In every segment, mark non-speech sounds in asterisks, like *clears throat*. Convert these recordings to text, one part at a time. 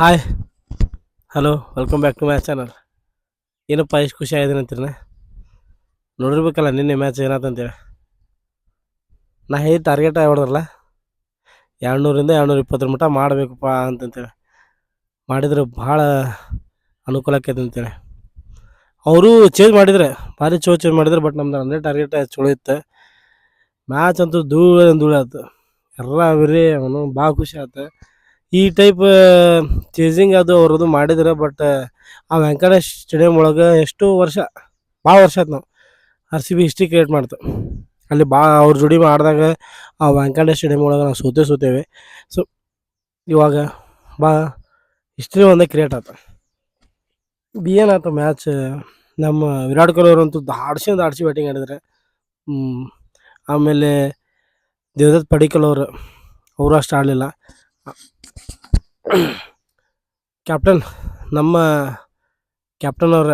Hi hello welcome back to match channel ಏನಪ್ಪ ಎಷ್ಟು ಖುಷಿ ಆಗಿದ್ದೀನಿ ಅಂತೀರಿ ನೋಡಿರ್ಬೇಕಲ್ಲ, ನಿನ್ನೆ ಮ್ಯಾಚ್ ಏನಾತಂತೇಳಿ ನಾ ಹೇಳಿ ಟಾರ್ಗೆಟ್ ಹೊಡೆದ್ರಲ್ಲ ಎರಡುನೂರಿಂದ ಎರಡುನೂರ ಇಪ್ಪತ್ತರ ಮಟ್ಟ ಮಾಡಬೇಕಪ್ಪ ಅಂತಂತೇಳಿ. ಮಾಡಿದರೆ ಭಾಳ ಅನುಕೂಲ ಆಕೈತೆ ಅಂತೇಳಿ. ಅವರು ಚೇಂಜ್ ಮಾಡಿದರೆ, ಭಾರಿ ಚೋ ಚೇಂಜ್ ಮಾಡಿದ್ರು ಬಟ್ ನಮ್ದು ಅಂದರೆ ಟಾರ್ಗೆಟ್ ಚಲೋ ಇತ್ತು. ಮ್ಯಾಚ್ ಅಂತೂ ಧೂಳ ಧೂಳ ಆಯ್ತು ಎಲ್ಲ ಬರೀ ಅವನು ಭಾಳ ಖುಷಿ ಆಯ್ತು ಈ ಟೈಪ್ ಚೇಸಿಂಗ್ ಅದು ಅವ್ರದ್ದು ಮಾಡಿದ್ರೆ ಬಟ್ ಆ ವೆಂಕಟೇಶ್ ಸ್ಟೇಡಿಯಂ ಒಳಗೆ ಎಷ್ಟು ವರ್ಷ, ಭಾಳ ವರ್ಷ ಆಯ್ತು ನಾವು R C B history create ಮಾಡ್ತು. ಅಲ್ಲಿ ಭಾಳ ಅವ್ರ ಜೋಡಿ ಮಾಡಿದಾಗ ಆ ವೆಂಕಟೇಶ್ ಸ್ಟೇಡಿಯಂ ಒಳಗೆ ನಾವು ಸೋತೇ ಸೋತೇವೆ. ಸೊ ಇವಾಗ ಬಾ ಹಿಸ್ಟ್ರಿ ಒಂದೇ ಕ್ರಿಯೇಟ್ ಆಯ್ತು ಬಿ ಏನಾಯ್ತು ಮ್ಯಾಚ್ ನಮ್ಮ ವಿರಾಟ್ ಕೊಹ್ಲಿ ಅವರಂತೂ ದಾಡ್ಸಿ ದಾಡ್ಸಿ ಬ್ಯಾಟಿಂಗ್ ಆಡಿದ್ರೆ. ಆಮೇಲೆ ದೇವದತ್ ಪಡಿಕಲ್ ಅವರು ಅವರು ಅಷ್ಟು ಆಡಲಿಲ್ಲ. *clears throat* ಕ್ಯಾಪ್ಟನ್ ನಮ್ಮ ಕ್ಯಾಪ್ಟನ್ ಅವ್ರ,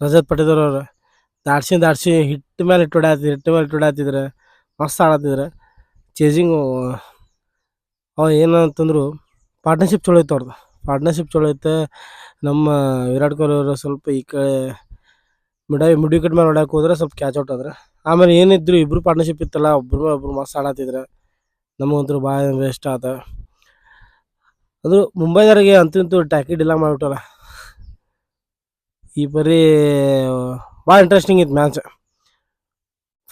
ರಜತ್ ಪಟೇದರ್ ಅವ್ರು ದಾಡ್ಸಿ ದಾಡ್ಸಿ ಹಿಟ್ಟು ಮೇಲೆ ಇಟ್ಟು ಹೊಡ್ಯಾತಿದ್ರು ಹಿಟ್ಟು ಮೇಲೆ ಇಟ್ಟು ಹೊಡ್ಯಾತಿದ್ರು, ಮಸ್ತ್ ಆಡತ್ತಿದ್ರು. ಚೇಸಿಂಗು ಅವ ಏನಂತಂದ್ರು ಪಾರ್ಟ್ನರ್ಶಿಪ್ ಚಲೋ ಇತ್ತು ಅವ್ರದ್ದು ಪಾರ್ಟ್ನರ್ಶಿಪ್ ಚಲೋ ಇತ್ತು. ನಮ್ಮ ವಿರಾಟ್ ಕೊಹ್ಲಿ ಅವರು ಸ್ವಲ್ಪ ಈ ಕಡೆ ಮಿಡ, ಮಿಡ್ ವಿಕೆಟ್ ಮೇಲೆ ಹೊಡ್ಯಾಕೆ ಹೋದ್ರೆ ಸ್ವಲ್ಪ ಕ್ಯಾಚ್ ಔಟ್ ಆದ್ರೆ. ಆಮೇಲೆ ಏನಿದ್ರು ಇಬ್ರು ಪಾರ್ಟ್ನರ್ಶಿಪ್ ಇತ್ತಲ್ಲ, ಒಬ್ರು ಒಬ್ರು ಮಸ್ತ್ ಆಡತ್ತಿದ್ರು. ನಮಗಂತೂ ಭಾಳ ವೇಸ್ಟ್ ಆತ. ಅದು ಮುಂಬೈದವ್ರಿಗೆ ಅಂತೂ ಟ್ಯಾಕಿ ಡಿಲ್ಲ ಮಾಡಿಬಿಟ್ಟಲ್ಲ. ಈ ಪರಿ ಭಾಳ ಇಂಟ್ರೆಸ್ಟಿಂಗ್ ಇತ್ತು ಮ್ಯಾಚ್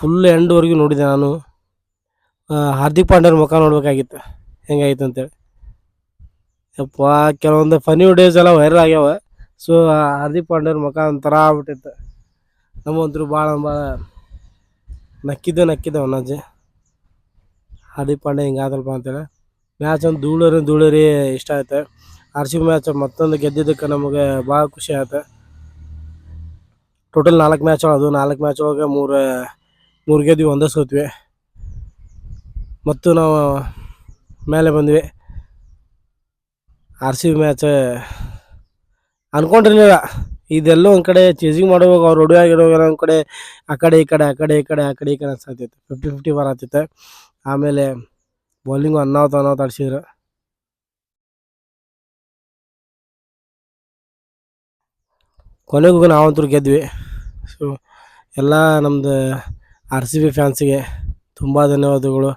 ಫುಲ್ ಎಂಡ್ವರೆಗೂ ನೋಡಿದೆ ನಾನು. ಹಾರ್ದಿಕ್ ಪಾಂಡ್ಯರ ಮುಖ ನೋಡ್ಬೇಕಾಗಿತ್ತು. ಹೆಂಗಾಯ್ತು ಅಂತೇಳಿ. ಯಪ್ಪ, ಕೆಲವೊಂದು ಫನಿ ವಿಡಿಯೋಸ್ ಎಲ್ಲ ವೈರಲ್ ಆಗ್ಯಾವ. ಸೊ ಹಾರ್ದಿಕ್ ಪಾಂಡ್ಯರ ಮುಖ ಒಂಥರ ಆಗ್ಬಿಟ್ಟಿತ್ತು. ನಮ್ಮಂತರು ಭಾಳ ಭಾಳ ನಕ್ಕಿದ್ದೆ ನಕ್ಕಿದ್ದೆ ಒನ್ನಜ್ಜಿ ಹಾರ್ದಿಕ್ ಪಾಂಡೆ ಹಿಂಗಾದಲ್ಪ ಅಂತೇಳಿ. ಮ್ಯಾಚ್ ಒಂದು ಧೂಳರಿ ಧೂಳರಿ ಇಷ್ಟ ಆಯ್ತು. ಆರ್ ಸಿ ಮ್ಯಾಚ್ ಮತ್ತೊಂದು ಗೆದ್ದಿದ್ದಕ್ಕೆ ನಮಗೆ ಭಾಳ ಖುಷಿ ಆಯ್ತು. ಟೋಟಲ್ ನಾಲ್ಕು ಮ್ಯಾಚ್ ಅದು. ನಾಲ್ಕು ಮ್ಯಾಚ್ ಒಳಗೆ ಮೂರು ಮೂರು ಗೆದ್ವಿ, ಒಂದೇ ಸೋತ್ವಿ. ಮತ್ತು ನಾವು ಮೇಲೆ ಬಂದ್ವಿ. ಆರ್ ಸಿ ಮ್ಯಾಚ್ ಅನ್ಕೊಂಡಿರ್ಲಿಲ್ಲ. ಇದೆಲ್ಲೋ ಒಂದು ಕಡೆ ಚೇಸಿಂಗ್ ಮಾಡುವಾಗ ಅವ್ರು ರೆಡಿ ಆಗಿರುವಾಗ ಒಂದು ಕಡೆ ಆ ಕಡೆ, ಈ ಕಡೆ, ಆ ಕಡೆ, ಈ ಕಡೆ, ಆ ಕಡೆ, ಈ ಕಡೆ ಅನ್ಸತ್ತಿತ್ತು ಫಿಫ್ಟಿ ಫಿಫ್ಟಿ ಬರತ್ತಿತ್ತು ಆಮೇಲೆ ಬೌಲಿಂಗು ಅನ್ನಾವ್ ಅನ್ನಾವ್ ಆಡ್ಸಿದ್ರು. ಕೊನೆಗೂ ನಾವಂತೂ ಗೆದ್ವಿ. ಸೊ ಎಲ್ಲ ನಮ್ಮದು ಆರ್ ಸಿ ಬಿ ಫ್ಯಾನ್ಸಿಗೆ ತುಂಬ ಧನ್ಯವಾದಗಳು.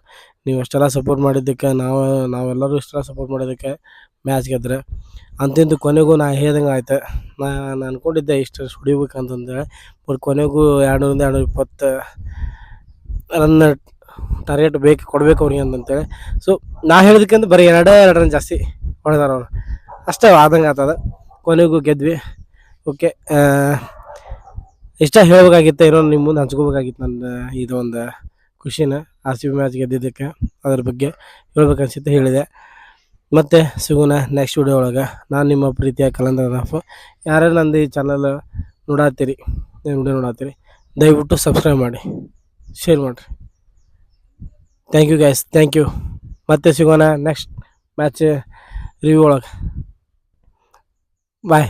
ನೀವು ಅಷ್ಟೆಲ್ಲ ಸಪೋರ್ಟ್ ಮಾಡಿದ್ದಕ್ಕೆ, ನಾವು, ನಾವೆಲ್ಲರೂ ಇಷ್ಟೆಲ್ಲ ಸಪೋರ್ಟ್ ಮಾಡಿದ್ದಕ್ಕೆ ಮ್ಯಾಚ್ ಗೆದ್ರೆ. ಅಂತಿಂದು ಕೊನೆಗೂ ನಾ ಹೇಳ್ದಂಗೆ ಆಯ್ತು. ನಾನು ಅಂದ್ಕೊಂಡಿದ್ದೆ ಇಷ್ಟು ಹೊಡಿಬೇಕಂತಂದೇಳಿ ಬಟ್ ಕೊನೆಗೂ ಎರಡುನೂರಿಂದ ಎರಡು ಇಪ್ಪತ್ತು ರನ್ ಟಾರ್ಗೆಟ್ ಬೇಕು ಕೊಡ್ಬೇಕು ಅವ್ರಿಗೆ ಅಂತಂತೇಳಿ. ಸೊ ನಾ ಹೇಳಿದಕ್ಕಿಂತ ಬರೀ ಎರಡೇ ಎರಡು ರನ್ ಜಾಸ್ತಿ ಹೊಡೆದಾರ ಅವ್ರು. ಅಷ್ಟೇ ಆದಂಗೆ ಆತದ ಕೊನೆಗೂ ಗೆದ್ವಿ. ಓಕೆ ಇಷ್ಟ ಹೇಳಬೇಕಾಗಿತ್ತು, ಏನೋ ನಿಮ್ಮ ಮುಂದೆ ಹಂಚ್ಕೋಬೇಕಾಗಿತ್ತು ನನ್ನ ಇದು ಒಂದು ಖುಷಿನ ಆರ್ ಸಿ ಬಿ ಮ್ಯಾಚ್ ಗೆದ್ದಿದ್ದಕ್ಕೆ, ಅದ್ರ ಬಗ್ಗೆ ಹೇಳ್ಬೇಕನ್ಸಿತ್ತು ಹೇಳಿದೆ. ಮತ್ತೆ ಸಿಗೋಣ ನೆಕ್ಸ್ಟ್ ವಿಡಿಯೋ ಒಳಗೆ. ನಾನು ನಿಮ್ಮ ಪ್ರೀತಿಯ ಕಲಂದ್ರ ರಾಫ್ ಯಾರ್ಯಾರು ನಂದು ಈ ಚಾನಲ್ ನೋಡಾತ್ತೀರಿ ವಿಡಿಯೋ ನೋಡತ್ತೀರಿ ದಯವಿಟ್ಟು ಸಬ್ಸ್ಕ್ರೈಬ್ ಮಾಡಿ ಶೇರ್ ಮಾಡಿರಿ. Thank you guys thank you ಮತ್ತೆ ಸಿಗೋಣ ನೆಕ್ಸ್ಟ್ ಮ್ಯಾಚ್ ರಿವ್ಯೂ ಒಳಗೆ. ಬಾಯ್